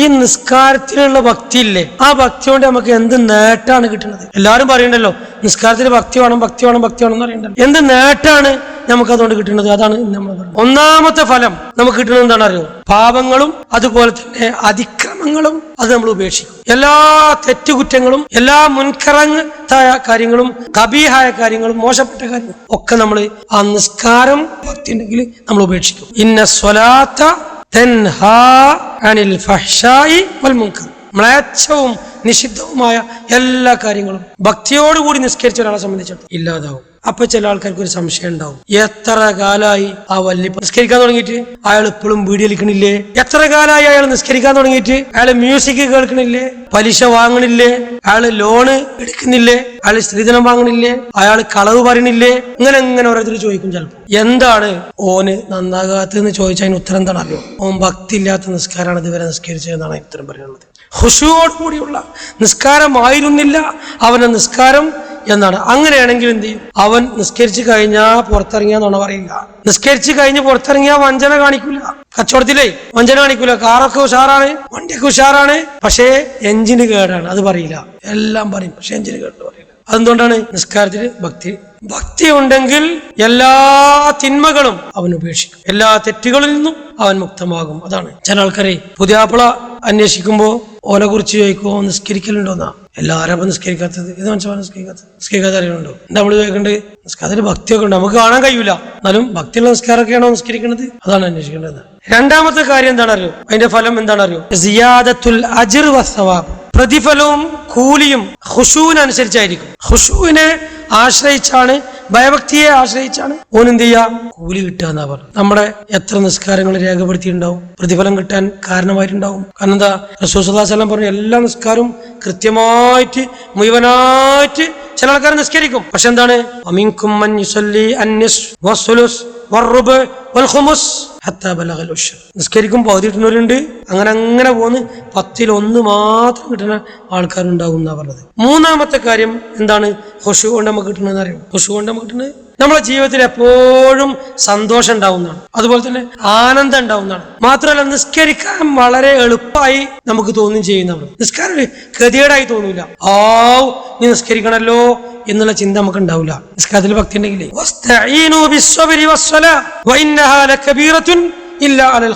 ഈ നിസ്കാരത്തിലുള്ള ഭക്തി ഇല്ലേ ആ ഭക്തി കൊണ്ട് നമുക്ക് എന്ത് നേട്ടാണ് കിട്ടുന്നത്? എല്ലാവരും പറയണ്ടല്ലോ നിസ്കാരത്തിൽ ഭക്തി വേണം ഭക്തി വേണം ഭക്തി വേണം എന്ന് പറയണ്ടല്ലോ എന്ത് നേട്ടാണ് നമുക്ക് അതുകൊണ്ട് കിട്ടുന്നത്? അതാണ് നമ്മൾ ഒന്നാമത്തെ ഫലം നമുക്ക് കിട്ടുന്നത് എന്താണ് അറിയോ? പാപങ്ങളും അതുപോലെ തന്നെ അതിക്രമങ്ങളും അത് നമ്മൾ ഉപേക്ഷിക്കും. എല്ലാ തെറ്റുകുറ്റങ്ങളും എല്ലാ മുൻകറങ്ങായ കാര്യങ്ങളും കബീഹായ കാര്യങ്ങളും മോശപ്പെട്ട കാര്യങ്ങളും ഒക്കെ നമ്മൾ ആ നിസ്കാരം ഭക്തി ഉണ്ടെങ്കിൽ നമ്മൾ ഉപേക്ഷിക്കും. ഇന്ന സ്വലാത്ത تنهى عن الفحشاء والمنكر. മ്ലേച്ഛവും നിഷിദ്ധവുമായ എല്ലാ കാര്യങ്ങളും ഭക്തിയോടുകൂടി നിസ്കരിച്ച ഒരാളെ സംബന്ധിച്ചിടത്തോളം ഇല്ലാതാവും. അപ്പൊ ചില ആൾക്കാർക്ക് ഒരു സംശയം ഉണ്ടാവും. എത്ര കാലായി ആ വല്ലി നിസ്കരിക്കാൻ തുടങ്ങിയിട്ട്? അയാൾ ഇപ്പോഴും വീഡിയോ കളിക്കണില്ലേ എത്ര കാലായി അയാൾ നിസ്കരിക്കാൻ തുടങ്ങിയിട്ട്? അയാൾ മ്യൂസിക് കേൾക്കണില്ലേ? പലിശ വാങ്ങണില്ലേ? അയാൾ ലോണ് എടുക്കുന്നില്ലേ? അയാൾ സ്ത്രീധനം വാങ്ങണില്ലേ? അയാൾ കളവ് പറയണില്ലേ? ഇങ്ങനെ ഇങ്ങനെ ഓരോരുത്തർ ചോദിക്കും ചിലപ്പോൾ. എന്താണ് ഓന് നന്നാകാത്തതെന്ന് ചോദിച്ചതിന് ഉത്തരം എന്താണ് അറിയോ ഓൻ ഭക്തി ഇല്ലാത്ത നിസ്കാരമാണ് ഇതുവരെ നിസ്കരിച്ചതെന്നാണ് ഉത്തരം പറയുന്നത്. ഹുഷുവോട് കൂടിയുള്ള നിസ്കാരമായിരുന്നില്ല അവന് നിസ്കാരം എന്നാണ്. അങ്ങനെയാണെങ്കിൽ എന്ത് ചെയ്യും? അവൻ നിസ്കരിച്ചു കഴിഞ്ഞാ പുറത്തിറങ്ങിയാന്നാണ് നുണ പറയില്ല. നിസ്കരിച്ചു കഴിഞ്ഞ് പുറത്തിറങ്ങിയാൽ വഞ്ചന കാണിക്കില്ല കച്ചവടത്തിലേ വഞ്ചന കാണിക്കില്ല കാറൊക്കെ ഉഷാറാണ് വണ്ടിയൊക്കെ ഉഷാറാണ് പക്ഷേ എഞ്ചിന് കേടാണ്. അത് പറയില്ല. എല്ലാം പറയും. പക്ഷെ എഞ്ചിന് കേട് പറയില്ല. അതെന്തുകൊണ്ടാണ്? നിസ്കാരത്തിൽ ഭക്തി. ഭക്തി ഉണ്ടെങ്കിൽ എല്ലാ തിന്മകളും അവൻ ഉപേക്ഷിക്കും. എല്ലാ തെറ്റുകളിൽ നിന്നും അവൻ മുക്തമാകും. അതാണ്. ചില ആൾക്കാരെ പുതിയാപ്പിള അന്വേഷിക്കുമ്പോ ഓനെ കുറിച്ച് ചോദിക്കുമോ നിസ്കരിക്കലുണ്ടോന്നാ? എല്ലാവരും അപ്പൊ നിസ്കരിക്കാത്തത്? ഇത് മനസ്സിലാണ് നിസ്കരിക്കാത്തത്? നിസ്കരിക്കാത്ത അറിയുന്നുണ്ടോ നമ്മൾ ചോദിക്കേണ്ടത് നിസ്കാരത്തിൽ ഭക്തിയൊക്കെ ഉണ്ട്. നമുക്ക് കാണാൻ കഴിയൂല. എന്നാലും ഭക്തിയുള്ള നിസ്കാരമൊക്കെയാണോ നിസ്കരിക്കുന്നത് അതാണ് അന്വേഷിക്കേണ്ടത്. രണ്ടാമത്തെ കാര്യം എന്താണ് അറിയോ അതിന്റെ ഫലം എന്താണ് അറിയോ സിയാദത്തുൽ അജിർ വസ്തവാബ് പ്രതിഫലവും കൂലിയും ഹുഷുവിനനുസരിച്ചായിരിക്കും. ഹുഷുവിനെ ആശ്രയിച്ചാണ് ഭയഭക്തിയെ ആശ്രയിച്ചാണ്. ഓൻ എന്ത് ചെയ്യുക കൂലി കിട്ടുക എന്നാ പറഞ്ഞു. നമ്മുടെ എത്ര നിസ്കാരങ്ങൾ രേഖപ്പെടുത്തിയിട്ടുണ്ടാവും? പ്രതിഫലം കിട്ടാൻ കാരണമായിട്ടുണ്ടാവും. കാരണം എന്താ? റസൂസല്ലാസ്ലം പറഞ്ഞു എല്ലാ നിസ്കാരവും കൃത്യമായിട്ട് മുഴുവനായിട്ട് ചില ആൾക്കാർ നിസ്കരിക്കും. പക്ഷെ എന്താണ്. നിസ്കരിക്കും പകുതി കിട്ടുന്നവരുണ്ട്. അങ്ങനെ അങ്ങനെ പോന്ന് പത്തിൽ ഒന്ന് മാത്രം കിട്ടുന്ന ആൾക്കാരുണ്ടാവും എന്നാ പറഞ്ഞത്. മൂന്നാമത്തെ കാര്യം എന്താണ്? ഹുഷു കൊണ്ട് നമുക്ക് കിട്ടണെന്ന് അറിയാം? ഹുഷു കൊണ്ട് നമുക്ക് കിട്ടുന്നത് നമ്മളെ ജീവിതത്തിൽ എപ്പോഴും സന്തോഷം ഉണ്ടാവുന്നതാണ്. അതുപോലെ തന്നെ ആനന്ദം ഉണ്ടാവുന്നതാണ്. മാത്രമല്ല നിസ്കരിക്കാൻ വളരെ എളുപ്പമായി നമുക്ക് തോന്നുകയും ചെയ്യുന്നതാണ്. നിസ്കാരം ഗതികേടായി തോന്നൂല. ആ നീ നിസ്കരിക്കണല്ലോ എന്നുള്ള ചിന്ത നമുക്ക് ഉണ്ടാവില്ല. നിസ്കാരത്തിൽ ഭക്തി ഉണ്ടെങ്കിലേ. വഇന്നഹാ അലൽ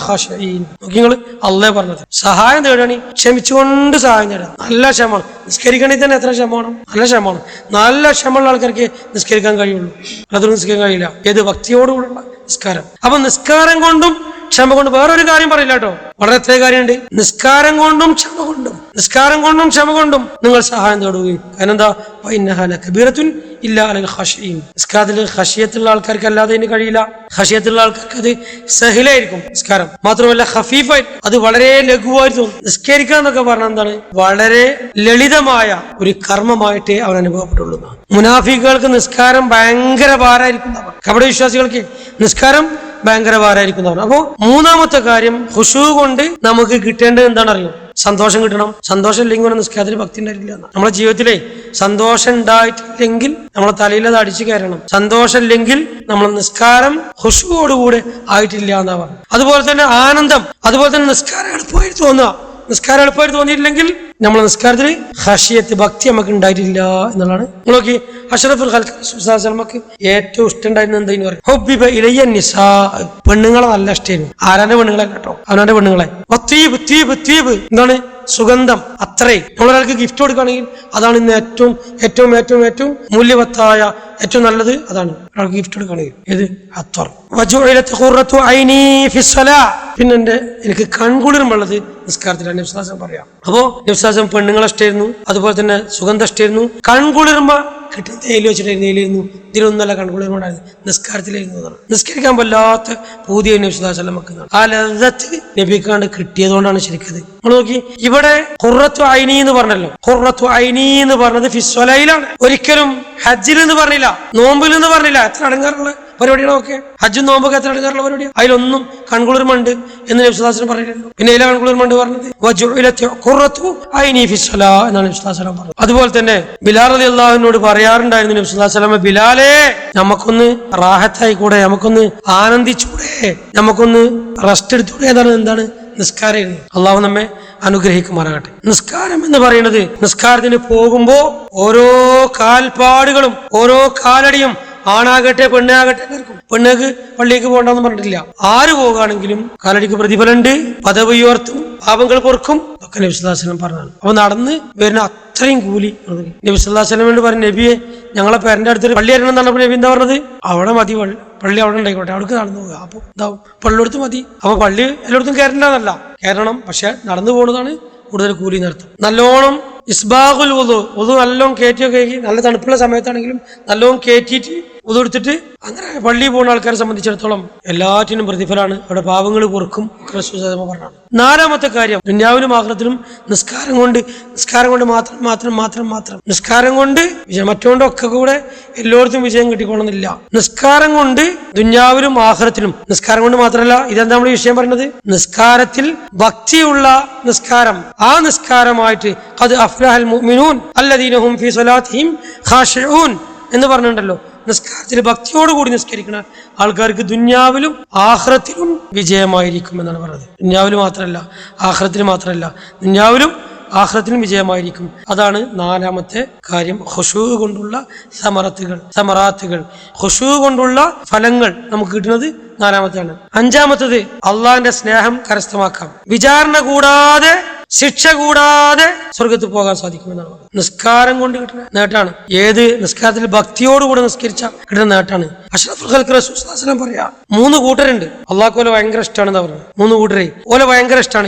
നോക്കി നിങ്ങൾ അള്ളേ പറഞ്ഞത്. സഹായം തേടണി ക്ഷമിച്ചുകൊണ്ട് സഹായം തേടണം നല്ല ക്ഷമമാണ്. നിസ്കരിക്കണേ തന്നെ എത്ര ക്ഷമമാണ്? നല്ല ക്ഷമമാണ്. നല്ല ക്ഷമമുള്ള ആൾക്കാർക്ക് നിസ്കരിക്കാൻ കഴിയുള്ളൂ. അതൊന്നും നിസ്കരിക്കാൻ കഴിയില്ല. ഏത് ഭക്തിയോടുകൂടിയുള്ള നിസ്കാരം. അപ്പൊ നിസ്കാരം കൊണ്ടും ക്ഷമ കൊണ്ട് വേറൊരു കാര്യം പറയില്ല കേട്ടോ. വളരെ എത്ര കാര്യമുണ്ട്. നിസ്കാരം കൊണ്ടും ക്ഷമ കൊണ്ടും. നിസ്കാരം കൊണ്ടും ക്ഷമ കൊണ്ടും നിങ്ങൾ സഹായം തേടുകയും. കാരണം എന്താ കബീറത്തുൻ ഇല്ല അല്ലെങ്കിൽ ഖശീൻ നിസ്കാരത്തിൽ ഹഷിയത്തുള്ള ആൾക്കാർക്ക് അല്ലാതെ ഇനി കഴിയില്ല ഹഷിയത്തുള്ള ആൾക്കാർക്ക് അത് സഹിലായിരിക്കും നിസ്കാരം മാത്രമല്ല ഹഫീഫായിരിക്കും അത് വളരെ ലഘുവായി തോന്നും നിസ്കരിക്കുക എന്നൊക്കെ പറഞ്ഞാൽ എന്താണ് വളരെ ലളിതമായ ഒരു കർമ്മമായിട്ടേ അവൻ അനുഭവപ്പെട്ടുള്ളൂ. മുനാഫിക്കുകൾക്ക് നിസ്കാരം ഭയങ്കര ഭാരമായിരിക്കും. കപട വിശ്വാസികൾക്ക് നിസ്കാരം ഭയങ്കര പറഞ്ഞു അപ്പോ മൂന്നാമത്തെ കാര്യം ഹുഷു കൊണ്ട് നമുക്ക് കിട്ടേണ്ടത് എന്താണ് അറിയോ സന്തോഷം കിട്ടണം. സന്തോഷം ഇല്ലെങ്കിൽ നിസ്കാരത്തിൽ ഭക്തി ഉണ്ടായിട്ടില്ല. നമ്മുടെ ജീവിതത്തിലെ സന്തോഷം ഉണ്ടായിട്ടില്ലെങ്കിൽ നമ്മളെ തലയിൽ അത് അടിച്ചു കയറണം. സന്തോഷം ഇല്ലെങ്കിൽ നമ്മൾ നിസ്കാരം ഹുഷുവോടുകൂടെ ആയിട്ടില്ല എന്നാ അതുപോലെ തന്നെ ആനന്ദം അതുപോലെ തന്നെ നിസ്കാരം എളുപ്പമായി തോന്നുക. നിസ്കാരം എളുപ്പമായിട്ട് തോന്നിയിട്ടില്ലെങ്കിൽ നമ്മളെ നിസ്കാരത്തിൽ ഹഷിയത്ത് ഭക്തി നമുക്ക് ഉണ്ടായിട്ടില്ല എന്നുള്ളതാണ്. നോക്കി അഷറഫുൽ നമുക്ക് ഏറ്റവും ഇഷ്ടം ഉണ്ടായിരുന്നത് എന്താന്ന് പറയും? ഹൊബിബ ഇലയ്യ നിസാ. പെണ്ണുങ്ങളെ നല്ല ഇഷ്ടമായിരുന്നു. ആരാന്റെ പെണ്ണുങ്ങളെ കേട്ടോ? അവനാന്റെ പെണ്ണുങ്ങളെ. എന്താണ്? സുഗന്ധം. അത്രേ. നമ്മളൊരാൾക്ക് ഗിഫ്റ്റ് കൊടുക്കുകയാണെങ്കിൽ അതാണ് ഇന്ന് ഏറ്റവും ഏറ്റവും ഏറ്റവും ഏറ്റവും മൂല്യവത്തായ ഏറ്റവും നല്ലത് അതാണ്. ഒരാൾക്ക് ഗിഫ്റ്റ് കൊടുക്കുകയാണെങ്കിൽ ഇത് പിന്നെ എന്റെ എനിക്ക് കൺകുളിരുമുള്ളത് നിസ്കാരത്തിലാണ്. നിസ്വാസം പറയാം അപ്പോ നിസ്വാസം പെണ്ണുങ്ങളെ ഇഷ്ടമായിരുന്നു. അതുപോലെ തന്നെ സുഗന്ധം ഇഷ്ടമായിരുന്നു. കൺകുളിർമ കിട്ടുന്ന തേയില വെച്ചിട്ടായിരുന്നു തേയിലായിരുന്നു ഇതിലൊന്നല്ല കൺകുളിർമ ഉണ്ടായിരുന്നു നിസ്കാരത്തിലായിരുന്നു നിസ്കരിക്കാൻ വല്ലാത്ത പൂതിയ നബിസ്ലാം നമുക്ക് ആ ലതത്ത് നബിക്കാണ്ട് കിട്ടിയതുകൊണ്ടാണ് ശരിക്കത്. നമ്മൾ നോക്കി ഇവിടെ ഹുറത്തു ഐനി എന്ന് പറഞ്ഞല്ലോ. ഹുറത്തു ഐനി എന്ന് പറഞ്ഞത് ഫിസ്വലയിലാണ്. ഒരിക്കലും ഹജ്ജിൽ എന്ന് പറഞ്ഞില്ല നോമ്പിൽ എന്ന് പറഞ്ഞില്ല. എത്ര അടങ്ങാറുള്ള പരിപാടികളൊക്കെ. ഹജ്ജും നോമ്പൊക്കെ എത്ര എടുക്കാറുള്ള പരിപാടി? അതിലൊന്നും കൺകുളിർമുണ്ട് എന്ന് നബ്സുദാസനം പറഞ്ഞിരുന്നു പിന്നെ ഇതിലെ കൺകുളിർമുണ്ട് പറഞ്ഞത്? എന്നാണ് നബിസ്ലാസ്ലം പറഞ്ഞത്. അതുപോലെ തന്നെ ബിലാൽ അലി അള്ളാഹുവിനോട് പറയാറുണ്ടായിരുന്നു നബ്സുദാസലമ ബിലാലേ നമുക്കൊന്ന് റാഹത്തായി കൂടെ നമുക്കൊന്ന് ആനന്ദിച്ചൂടെ നമുക്കൊന്ന് റെസ്റ്റ് എടുത്തൂടെ എന്താണ് എന്താണ് നിസ്കാരമായിരുന്നു അള്ളാഹു നമ്മെ അനുഗ്രഹിക്കുമാറാകട്ടെ. നിസ്കാരം എന്ന് പറയുന്നത് നിസ്കാരത്തിന് പോകുമ്പോ ഓരോ കാൽപാടുകളും ഓരോ കാലടിയും ആണാകട്ടെ പെണ്ണാകട്ടെ എല്ലാവർക്കും പെണ്ണുക്ക് പള്ളിക്ക് പോകണ്ടെന്ന് പറഞ്ഞിട്ടില്ല. ആര് പോകുകയാണെങ്കിലും കാലടിക്ക് പ്രതിഫലമുണ്ട്. പദവി ഉയർത്തും പാപങ്ങൾ പൊറുക്കും ഒക്കെ നബിസ്വല്ലാസ്ലം പറഞ്ഞാണ്. അപ്പൊ നടന്ന് വരുന്ന അത്രയും കൂലി നബിസ്വല്ലാസ്ലം വേണ്ടി പറഞ്ഞു നബിയെ ഞങ്ങളെ പേരന്റെ അടുത്തൊരു പള്ളി വരണം എന്നാണ് നബി എന്താ പറഞ്ഞത്? അവിടെ മതി പള്ളി അവിടെ ഉണ്ടായിക്കോട്ടെ അവിടേക്ക് നടന്നു പോകുക അപ്പൊ എന്താവും പള്ളിയെടുത്ത് മതി. അപ്പൊ പള്ളി എല്ലായിടത്തും കയറണ്ടെന്നല്ല കയറണം. പക്ഷെ നടന്നു പോകുന്നതാണ് കൂടുതൽ കൂലി നടത്തും നല്ലോണം ഇസ്ബാഖുൽ ഉദു ഉദു നല്ലോണം കയറ്റിയൊക്കെ നല്ല തണുപ്പുള്ള സമയത്താണെങ്കിലും നല്ലോണം കയറ്റിയിട്ട് ഉദു അങ്ങനെ പള്ളിയിൽ പോകുന്ന ആൾക്കാരെ സംബന്ധിച്ചിടത്തോളം എല്ലാറ്റിനും പ്രതിഫലമാണ്. അവിടെ പാവങ്ങൾ പൊറുക്കും. പറഞ്ഞാണ് നാലാമത്തെ കാര്യം ദുന്യാവിലും ആഗ്രഹത്തിലും നിസ്കാരം കൊണ്ട് നിസ്കാരം കൊണ്ട് മാത്രം മാത്രം മാത്രം മാത്രം. നിസ്കാരം കൊണ്ട് മറ്റോണ്ടൊക്കെ കൂടെ എല്ലായിടത്തും വിജയം കിട്ടിക്കൊള്ളുന്നില്ല നിസ്കാരം കൊണ്ട് ദുന്യാവിലും ആഹ്റത്തിലും നിസ്കാരം കൊണ്ട് മാത്രമല്ല ഇതെന്താ നമ്മൾ വിഷയം പറഞ്ഞത് നിസ്കാരത്തിൽ ഭക്തിയുള്ള നിസ്കാരം. ആ നിസ്കാരമായിട്ട് അത് അഫ്ലാഹൽ മുഅ്മിനൂൻ അല്ലദീനഹും ഫീ സ്വലാത്തിഹിം എന്ന് പറഞ്ഞിട്ടുണ്ടല്ലോ. നിസ്കാരത്തിൽ ഭക്തിയോടുകൂടി നിസ്കരിക്കുന്ന ആൾക്കാർക്ക് ദുന്യാവിലും ആഹ്റത്തിലും വിജയമായിരിക്കും എന്നാണ് പറഞ്ഞത്. ദുന്യാവിൽ മാത്രമല്ല ആഹ്റത്തിൽ മാത്രമല്ല ദുന്യാവിലും ആഹ്റത്തിലും വിജയമായിരിക്കും. അതാണ് നാലാമത്തെ കാര്യം. ഹുഷു കൊണ്ടുള്ള സമറത്തുകൾ സമറാത്തുകൾ. ഹുഷു കൊണ്ടുള്ള ഫലങ്ങൾ നമുക്ക് കിട്ടുന്നത് നാലാമത്തെയാണ്. അഞ്ചാമത്തത് അള്ളാഹിന്റെ സ്നേഹം കരസ്ഥമാക്കാം. വിചാരണ കൂടാതെ ശിക്ഷ കൂടാതെ സ്വർഗത്തിൽ പോകാൻ സാധിക്കുമെന്നാണ്. നിസ്കാരം കൊണ്ട് കിട്ടുന്ന നേട്ടാണ് ഏത് നിസ്കാരത്തിൽ ഭക്തിയോടുകൂടെ നിസ്കരിച്ച കിട്ടുന്ന നേട്ടാണ് അഷ്റഫുൽ ഖൽക്ക് റസൂൽ സ്വല്ലല്ലാഹു പറയാ മൂന്ന് കൂട്ടരുണ്ട്. അള്ളാഹ് ഭയങ്കര ഇഷ്ടമാണെന്ന് പറഞ്ഞു. മൂന്ന് കൂട്ടരെ. ഓല ഭയങ്കര ഇഷ്ടമാണ്.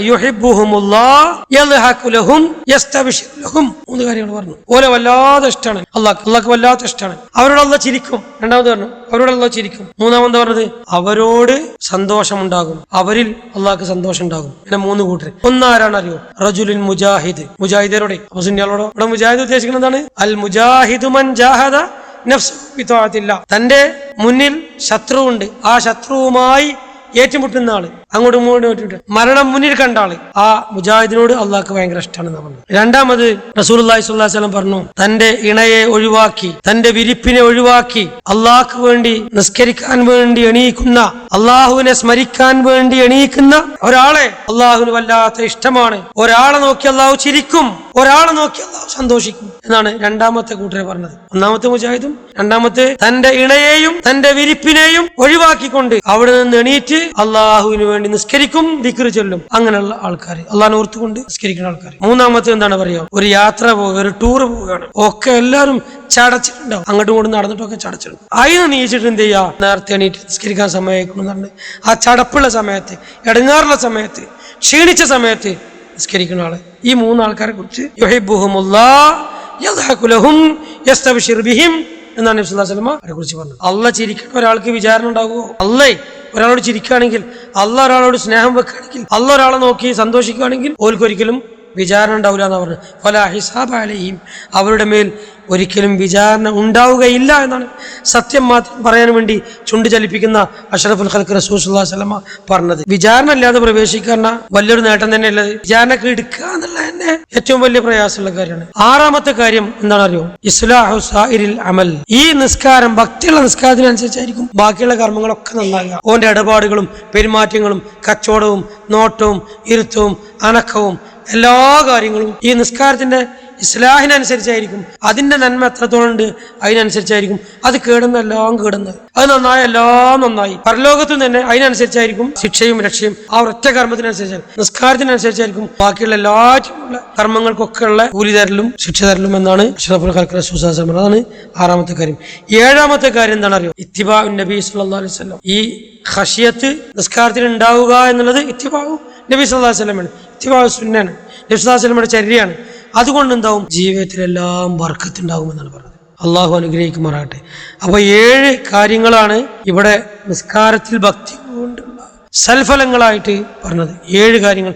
മൂന്ന് കാര്യങ്ങൾ പറഞ്ഞു. ഓലെ വല്ലാതെ ഇഷ്ടമാണ് അള്ളാഹ് അള്ളാഹ് വല്ലാത്ത ഇഷ്ടമാണ്. അവരോട് അള്ള ചിരിക്കും. രണ്ടാമത് പറഞ്ഞു അവരോട് അള്ള ചിരിക്കും. മൂന്നാമത് പറഞ്ഞത് അവരോട് സന്തോഷമുണ്ടാകും. അവരിൽ അള്ളാഹ്ക്ക് സന്തോഷം ഉണ്ടാകും പിന്നെ മൂന്ന് കൂട്ടർ ഒന്നാരാണ് അറിയോ? റജുലിൻ മുജാഹിദ്. മുജാഹിദരോടെ. അപ്പൊ സുന്നിയാളോടോ? മുജാഹിദ് ഉദ്ദേശിക്കുന്നത് അൽ മുജാഹിദ് മൻ ജാഹദ നഫ്സുഹു ബിത്വാഅത്തില്ലാ. തന്റെ മുന്നിൽ ശത്രുവുണ്ട് ആ ശത്രുവുമായി ഏറ്റുമുട്ടുന്ന ആൾ അങ്ങോട്ടും ഇങ്ങോട്ടും ഏറ്റുമുട്ട് മരണം മുന്നിൽ കണ്ട ആ മുജാഹിദിനോട് അള്ളാഹ്ക്ക് ഭയങ്കര ഇഷ്ടമാണെന്ന് പറഞ്ഞു. രണ്ടാമത് അലൈഹി വസല്ലം പറഞ്ഞു തന്റെ ഇണയെ ഒഴിവാക്കി തന്റെ വിരിപ്പിനെ ഒഴിവാക്കി അള്ളാഹ്ക്ക് വേണ്ടി നിസ്കരിക്കാൻ വേണ്ടി എണീക്കുന്ന അള്ളാഹുവിനെ സ്മരിക്കാൻ വേണ്ടി എണീക്കുന്ന ഒരാളെ അള്ളാഹുവിന് വല്ലാത്ത ഇഷ്ടമാണ്. ഒരാളെ നോക്കി അള്ളാഹു ചിരിക്കും ഒരാളെ നോക്കി അള്ളാഹു സന്തോഷിക്കും എന്നാണ് രണ്ടാമത്തെ കൂട്ടരെ പറഞ്ഞത്. ഒന്നാമത്തെ മുജാഹിദും രണ്ടാമത്തെ തന്റെ ഇണയെയും തന്റെ വിരിപ്പിനെയും ഒഴിവാക്കിക്കൊണ്ട് അവിടെ നിന്ന് എണീറ്റ് അള്ളാഹുവിന് വേണ്ടി നിസ്കരിക്കും ദിക്റ് ചൊല്ലും. അങ്ങനെയുള്ള ആൾക്കാർ അള്ളാഹിനെ ഓർത്തുകൊണ്ട് നിസ്കരിക്കുന്ന ആൾക്കാർ മൂന്നാമത്തെ എന്താണ് പറയുക ഒരു യാത്ര പോവുക ഒരു ടൂർ പോവുകയാണ്. ഒക്കെ എല്ലാവരും ചടച്ചിട്ടുണ്ടാവും. അങ്ങോട്ടും ഇങ്ങോട്ടും നടന്നിട്ടൊക്കെ ചടച്ചിടും. അതിന് നീച്ചിട്ട് എന്ത് ചെയ്യുക നേരത്തെ എണീറ്റ് നിസ്കരിക്കാൻ സമയമായിക്കൊണ്ടെന്നുണ്ട് ആ ചടപ്പുള്ള സമയത്ത് ഇടങ്ങാറുള്ള സമയത്ത് ക്ഷീണിച്ച സമയത്ത് നിസ്കരിക്കുന്ന ആൾ. ഈ മൂന്ന് ആൾക്കാരെ കുറിച്ച് എന്നാണ് അവരെ കുറിച്ച് പറഞ്ഞത്. അല്ല ചിരിക്കുന്ന ഒരാൾക്ക് വിചാരണ ഉണ്ടാകുമോ? അല്ലേ ഒരാളോട് ചിരിക്കുകയാണെങ്കിൽ അല്ല ഒരാളോട് സ്നേഹം വെക്കുകയാണെങ്കിൽ അല്ല ഒരാളെ നോക്കി സന്തോഷിക്കുകയാണെങ്കിൽ ഓൽക്കൊരിക്കലും വിചാരണ ഉണ്ടാവില്ല എന്ന് പറഞ്ഞു ഫല ഹിസാബ് അലയും അവരുടെ മേൽ ഒരിക്കലും വിചാരണ ഉണ്ടാവുകയില്ല എന്നാണ് സത്യം മാത്രം പറയാൻ വേണ്ടി ചുണ്ടു ചലിപ്പിക്കുന്ന അഷറഫുൽ ഖൽക്ക് റസൂസുല്ലാ സ്വലമ പറഞ്ഞത്. വിചാരണ ഇല്ലാതെ പ്രവേശിക്കുന്ന വലിയൊരു നേട്ടം തന്നെ ഉള്ളത് വിചാരണക്ക് എടുക്കുക എന്നുള്ള തന്നെ ഏറ്റവും വലിയ പ്രയാസമുള്ള കാര്യമാണ്. ആറാമത്തെ കാര്യം എന്താണ് അറിയോ ഇസ്ലാഹു സായിരിൽ അമൽ. ഈ നിസ്കാരം ഭക്തിയുള്ള നിസ്കാരത്തിനനുസരിച്ചായിരിക്കും ബാക്കിയുള്ള കർമ്മങ്ങളൊക്കെ നന്നാകുക ഓന്റെ ഇടപാടുകളും പെരുമാറ്റങ്ങളും കച്ചവടവും നോട്ടവും ഇരുത്തവും അനക്കവും എല്ലാ കാര്യങ്ങളും ഈ നിസ്കാരത്തിന്റെ ഇസ്ലാഹിനനുസരിച്ചായിരിക്കും. അതിന്റെ നന്മ എത്രത്തോളം ഉണ്ട് അതിനനുസരിച്ചായിരിക്കും. അത് കേടുന്ന എല്ലാം കേടുന്നത്. അത് നന്നായ എല്ലാം നന്നായി. പരലോകത്തും തന്നെ അതിനനുസരിച്ചായിരിക്കും ശിക്ഷയും രക്ഷയും. ആ ഒറ്റ കർമ്മത്തിനനുസരിച്ചാണ് നിസ്കാരത്തിനനുസരിച്ചായിരിക്കും. ബാക്കിയുള്ള എല്ലാറ്റിനുള്ള കർമ്മങ്ങൾക്കൊക്കെയുള്ള കൂലി തരലും ശിക്ഷ തരലും എന്നാണ് അതാണ് ആറാമത്തെ കാര്യം. ഏഴാമത്തെ കാര്യം എന്താണ് അറിയോ ഇത്തിബാ നബി അലൈഹി വസല്ലം. ഈ ഹഷിയത്ത് നിസ്കാരത്തിൽ ഉണ്ടാവുക എന്നുള്ളത് ഇത്തിബാവു നബി സല്ലല്ലാഹു അലൈഹി വസല്ലമാണ് ഇത്തിബാവു സുന്നാണ് നബി സല്ലല്ലാഹു അലൈഹി വസല്ലമയുടെ ചര്യയാണ്. അതുകൊണ്ട് എന്താവും ജീവിതത്തിലെല്ലാം വർക്കത്തുണ്ടാകുമെന്നാണ് പറഞ്ഞത്. അള്ളാഹു അനുഗ്രഹിക്കുമാറാകട്ടെ. അപ്പൊ ഏഴ് കാര്യങ്ങളാണ് ഇവിടെ നിസ്കാരത്തിൽ ഭക്തി കൊണ്ടുള്ള സൽഫലങ്ങളായിട്ട് പറഞ്ഞത്. ഏഴ് കാര്യങ്ങൾ.